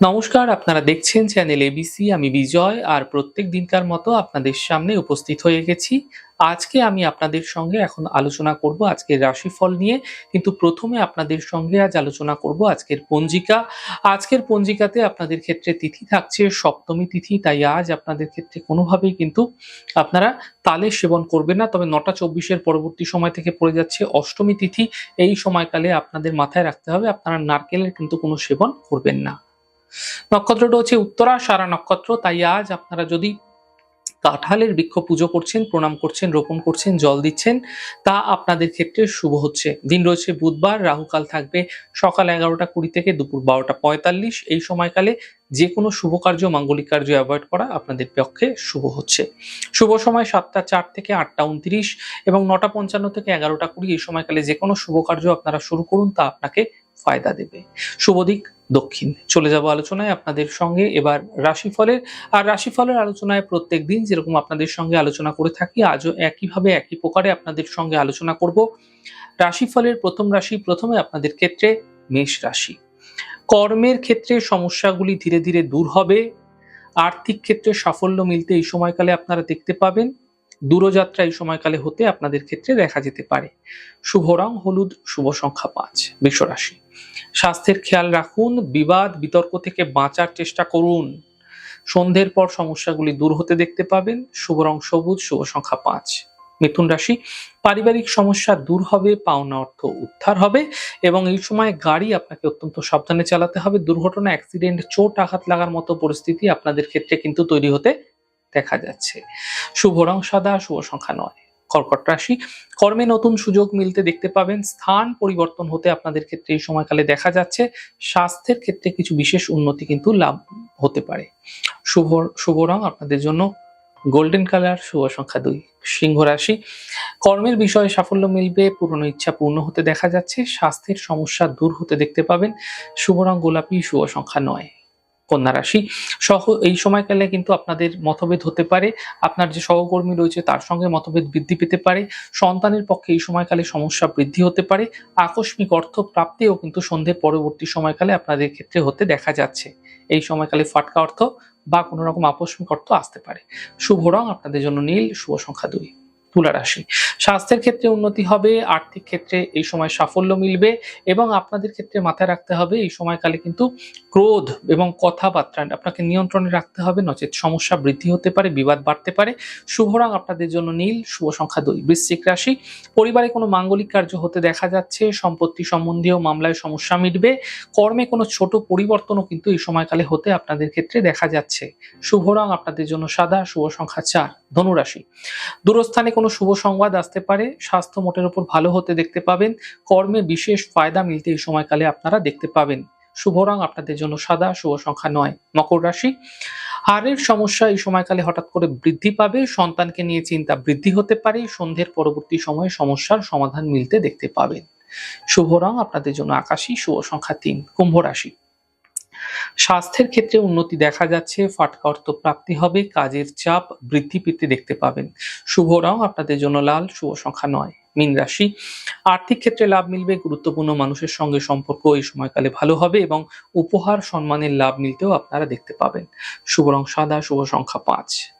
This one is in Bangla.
নমস্কার, আপনারা দেখছেন চ্যানেল এবিসি আমি বিজয়, আর প্রত্যেক দিনকার মতো আপনাদের সামনে উপস্থিত হয়ে গেছি। আজকে আমি আপনাদের সঙ্গে এখন আলোচনা করব আজকের রাশিফল নিয়ে, কিন্তু প্রথমে আপনাদের সঙ্গে আজ আলোচনা করব আজকের পঞ্জিকা। আজকের পঞ্জিকাতে আপনাদের ক্ষেত্রে তিথি থাকছে, সপ্তমী তিথি, তাই আজ আপনাদের ক্ষেত্রে কোনোভাবেই কিন্তু আপনারা তালের সেবন করবেন না। তবে নটা চব্বিশের পরবর্তী সময় থেকে পড়ে যাচ্ছে অষ্টমী তিথি, এই সময়কালে আপনাদের মাথায় রাখতে হবে, আপনারা নারকেলের কিন্তু কোনো সেবন করবেন না। নক্ষত্রটা হচ্ছে উত্তরা সারা নক্ষত্র। তাই আজ আপনারা যদি কাঁঠালের বৃক্ষ পুজো করছেন, প্রণাম করছেন, রোপণ করছেন, জল দিচ্ছেন, তা আপনাদের ক্ষেত্রে শুভ হচ্ছে। দিন রয়েছে বুধবার, রাহুকাল থাকবে সকাল এগারোটা কুড়ি থেকে দুপুর বারোটা পঁয়তাল্লিশ। এই সময়কালে যে কোনো শুভ কার্য, মাঙ্গলিক কার্য অ্যাভয়েড করা আপনাদের পক্ষে শুভ হচ্ছে। শুভ সময় সাতটা চার থেকে আটটা উনত্রিশ এবং নটা পঞ্চান্ন থেকে এগারোটা কুড়ি। এই সময়কালে যে কোনো শুভ কার্য আপনারা শুরু করুন, তা আপনাকে ফায়দা দেবে। শুভ দিক দক্ষিণ। চলে যাব আলোচনায় আপনাদের সঙ্গে। এবার রাশিফলের। আর রাশিফলের আলোচনায় প্রত্যেক দিন যেরকম আপনাদের সঙ্গে আলোচনা করে থাকি, আজও একইভাবে একই প্রকারে আপনাদের সঙ্গে আলোচনা করব। রাশিফলের প্রথম রাশি প্রথমে আপনাদের ক্ষেত্রে মেষ রাশি। কর্মের ক্ষেত্রে সমস্যাগুলি ধীরে ধীরে দূর হবে। আর্থিক ক্ষেত্রে সাফল্য মিলতে এই সময়কালে আপনারা দেখতে পাবেন। দূরযাত্রা এই সময়কালে হতে আপনাদের ক্ষেত্রে দেখা যেতে পারে। শুভ রং, হলুদ, শুভ সংখ্যা পাঁচ বৃষ রাশি। স্বাস্থ্যের খেয়াল রাখুন, বিবাদ, বিতর্ক থেকে বাঁচার চেষ্টা করুন। সন্ধ্যের পর সমস্যাগুলি দূর হতে দেখতে পাবেন। শুভ রং সবুজ, শুভ সংখ্যা পাঁচ। মিথুন রাশি, পারিবারিক সমস্যা দূর হবে, পাওনা অর্থ উদ্ধার হবে এবং এই সময় গাড়ি আপনাকে অত্যন্ত সাবধানে চালাতে হবে। দুর্ঘটনা, অ্যাক্সিডেন্ট, চোট, আঘাত লাগার মতো পরিস্থিতি আপনাদের ক্ষেত্রে কিন্তু তৈরি হতে দেখা যাচ্ছে। শুভ রং সাদা, শুভ সংখ্যা নয়। কর্কট রাশি। কর্মে নতুন সুযোগ মিলতে দেখতে পাবেন। স্থান পরিবর্তন হতে আপনাদের ক্ষেত্রে এই সময়কালে দেখা যাচ্ছে। স্বাস্থ্যের ক্ষেত্রে কিছু বিশেষ উন্নতি কিন্তু লাভ হতে পারে। শুভ শুভ রং আপনাদের জন্য গোল্ডেন কালার, শুভ সংখ্যা দুই, সিংহ রাশি। কর্মের বিষয়ে সাফল্য মিলবে, পুরনো ইচ্ছা পূর্ণ হতে দেখা যাচ্ছে। স্বাস্থ্যের সমস্যা দূর হতে দেখতে পাবেন। শুভ রং গোলাপি, শুভ সংখ্যা নয়। কন্যা রাশি। সহ, এই সময়কালে কিন্তু আপনাদের মতভেদ হতে পারে। আপনার যে সহকর্মী রয়েছে তার সঙ্গে মতভেদ বৃদ্ধি পেতে পারে। সন্তানের পক্ষে এই সময়কালে সমস্যা বৃদ্ধি হতে পারে। আকস্মিক অর্থ প্রাপ্তিও কিন্তু সন্ধ্যে পরবর্তী সময়কালে আপনাদের ক্ষেত্রে হতে দেখা যাচ্ছে। এই সময়কালে ফাটকা অর্থ বা কোনো রকম আকস্মিক অর্থ আসতে পারে। শুভ রং আপনাদের জন্য নীল, শুভ সংখ্যা দুই। তুলা রাশি স্বাস্থ্যের ক্ষেত্রে উন্নতি হবে, আর্থিক ক্ষেত্রে এই সময় সাফল্য মিলবে এবং আপনাদের ক্ষেত্রে মাথায় রাখতে হবে এই সময়কালে কিন্তু ক্রোধ এবং কথাবার্তা আপনাকে নিয়ন্ত্রণে রাখতে হবে, নচেত সমস্যা বৃদ্ধি হতে পারে, বিবাদ বাড়তে পারে। শুভ রং আপনাদের জন্য নীল, শুভ সংখ্যা দুই, বৃশ্চিক রাশি। পরিবারে কোনো মাঙ্গলিক কার্য হতে দেখা যাচ্ছে, সম্পত্তি সম্বন্ধীয় মামলায় সমস্যা মিটবে, কর্মে কোনো ছোট পরিবর্তনও কিন্তু এই সময়কালে হতে আপনাদের ক্ষেত্রে দেখা যাচ্ছে। শুভ রং আপনাদের জন্য সাদা, শুভ সংখ্যা চার, ধনুরাশি। দূরস্থানে কোনো শুভ সংবাদ আসতে পারে, স্বাস্থ্য মোটের উপর ভালো হতে দেখতে পাবেন, কর্মে বিশেষ ফায়দা মিলতে এই সময়কালে আপনারা দেখতে পাবেন। শুভ রং আপনাদের জন্য সাদা, শুভ সংখ্যা নয়, মকর রাশি। হাড়ের সমস্যা এই সময়কালে হঠাৎ করে বৃদ্ধি পাবে, সন্তানকে নিয়ে চিন্তা বৃদ্ধি হতে পারে, সন্ধ্যের পরবর্তী সময়ে সমস্যার সমাধান মিলতে দেখতে পাবেন। শুভ রং আপনাদের জন্য আকাশী, শুভ সংখ্যা তিন, কুম্ভ রাশি। স্বাস্থ্যের ক্ষেত্রে উন্নতি দেখা যাচ্ছে, ফাটকা অর্থ প্রাপ্তি হবে, কাজের চাপ বৃদ্ধি পেতে দেখতে পাবেন। শুভ রং আপনাদের জন্য লাল, শুভ সংখ্যা নয়। মীন রাশি, আর্থিক ক্ষেত্রে লাভ মিলবে, গুরুত্বপূর্ণ মানুষের সঙ্গে সম্পর্ক এই সময়কালে ভালো হবে এবং উপহার সম্মানের লাভ মিলতেও আপনারা দেখতে পাবেন। শুভ রং সাদা, শুভ সংখ্যা পাঁচ।